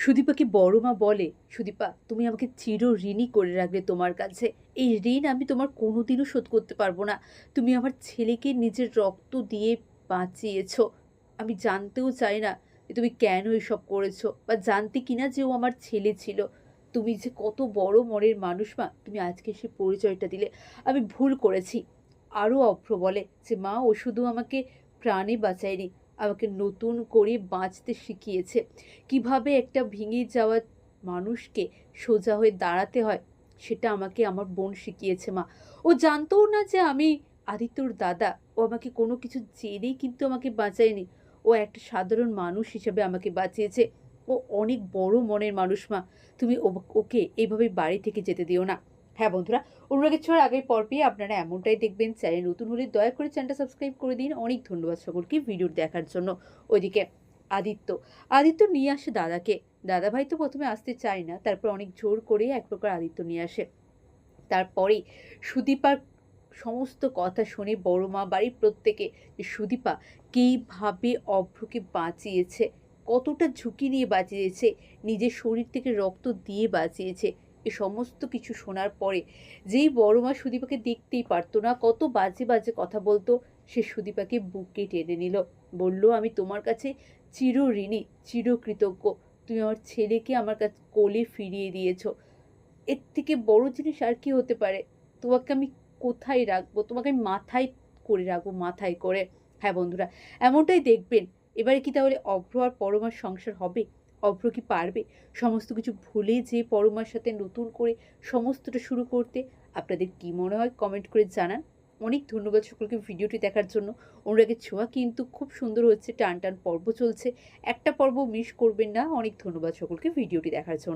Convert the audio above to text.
সুদীপাকে বড় মা বলে, সুদীপা, তুমি আমাকে চির ঋণী করে রাখবে তোমার কাছে। এই ঋণ আমি তোমার কোনোদিনও শোধ করতে পারব না। তুমি আমার ছেলেকে নিজের রক্ত দিয়ে বাঁচিয়েছো। আমি জানতেও চাই না যে তুমি কেন এসব করেছ বা জানতে কিনা যে ও আমার ছেলে ছিল। তুমি যে কত বড় মনের মানুষ মা। তুমি আজকে সে পরিচয়টা দিলে। আমি ভুল করেছি। আরও অভ্র বলে যে, মা, ও শুধু আমাকে প্রাণে বাঁচায়নি। আমাকে নতুন করে বাঁচতে শিখিয়েছে। কীভাবে একটা ভেঙে যাওয়া মানুষকে সোজা হয়ে দাঁড়াতে হয়, সেটা আমাকে আমার বোন শিখিয়েছে, মা। ও জানতোও না যে আমি আদিত্যর দাদা। ও আমাকে কোনো কিছু জেনেই কিন্তু আমাকে বাঁচায়নি। ও একটা সাধারণ মানুষ হিসেবে আমাকে বাঁচিয়েছে। ও অনেক বড় মনের মানুষ, মা। তুমি ওকে এইভাবে বাড়ি থেকে যেতে দিও না। হ্যাঁ বন্ধুরা, অনুরাগের ছোঁয়ার আগের পর্বে আপনারা এমনটাই দেখবেন। চ্যানেল নতুন হলে দয়া করে চ্যানেলটা সাবস্ক্রাইব করে দিন। অনেক ধন্যবাদ সকলকে ভিডিও দেখার জন্য। ওইদিকে আদিত্য। আদিত্য নিয়ে আসে দাদাকে। দাদাভাই তো প্রথমে আসতে চায় না, তারপর অনেক জোর করে এক প্রকার আদিত্য নিয়ে আসে। তারপরে সুদীপার সমস্ত কথা শুনে বড় মা বাড়ির প্রত্যেকে যে, সুদীপা, কীভাবে অভ্রকে বাঁচিয়েছে? কতটা ঝুঁকি নিয়ে বাঁচিয়েছে? নিজের শরীর থেকে রক্ত দিয়ে বাঁচিয়েছে? এ সমস্ত কিছু শোনার পরে যেই বড় মা সুদীপাকে দেখতেই পারতো না, কত বাজে বাজে কথা বলতো, সে সুদীপাকে বুকে টেনে নিল। বলল, আমি তোমার কাছে চির ঋণী চিরকৃতজ্ঞ তুমি আমার ছেলেকে আমার কাছে কোলে ফিরিয়ে দিয়েছ। এর থেকে বড় জিনিস আর কি হতে পারে? তোমাকে আমি কোথায় রাখব? তোমাকে আমি মাথায় করে রাখব, মাথায় করে। হ্যাঁ বন্ধুরা, এমনটাই দেখবেন। এবারে কি তাহলে অভ্র আর পরমার সংসার হবে? অভ্র কি পারবে? সমস্ত কিছু ভুলে যে পরমার সাথে নতুন করে সমস্তটা শুরু করতে আপনাদের কি মনে হয়? কমেন্ট করে জানান। অনেক ধন্যবাদ সকলকে ভিডিওটি দেখার জন্য। অনুরাগের ছোঁয়া কিন্তু খুব সুন্দর হচ্ছে। টান টান পর্ব চলছে। একটা পর্ব মিস করবেন না। অনেক ধন্যবাদ সকলকে ভিডিওটি দেখার জন্য।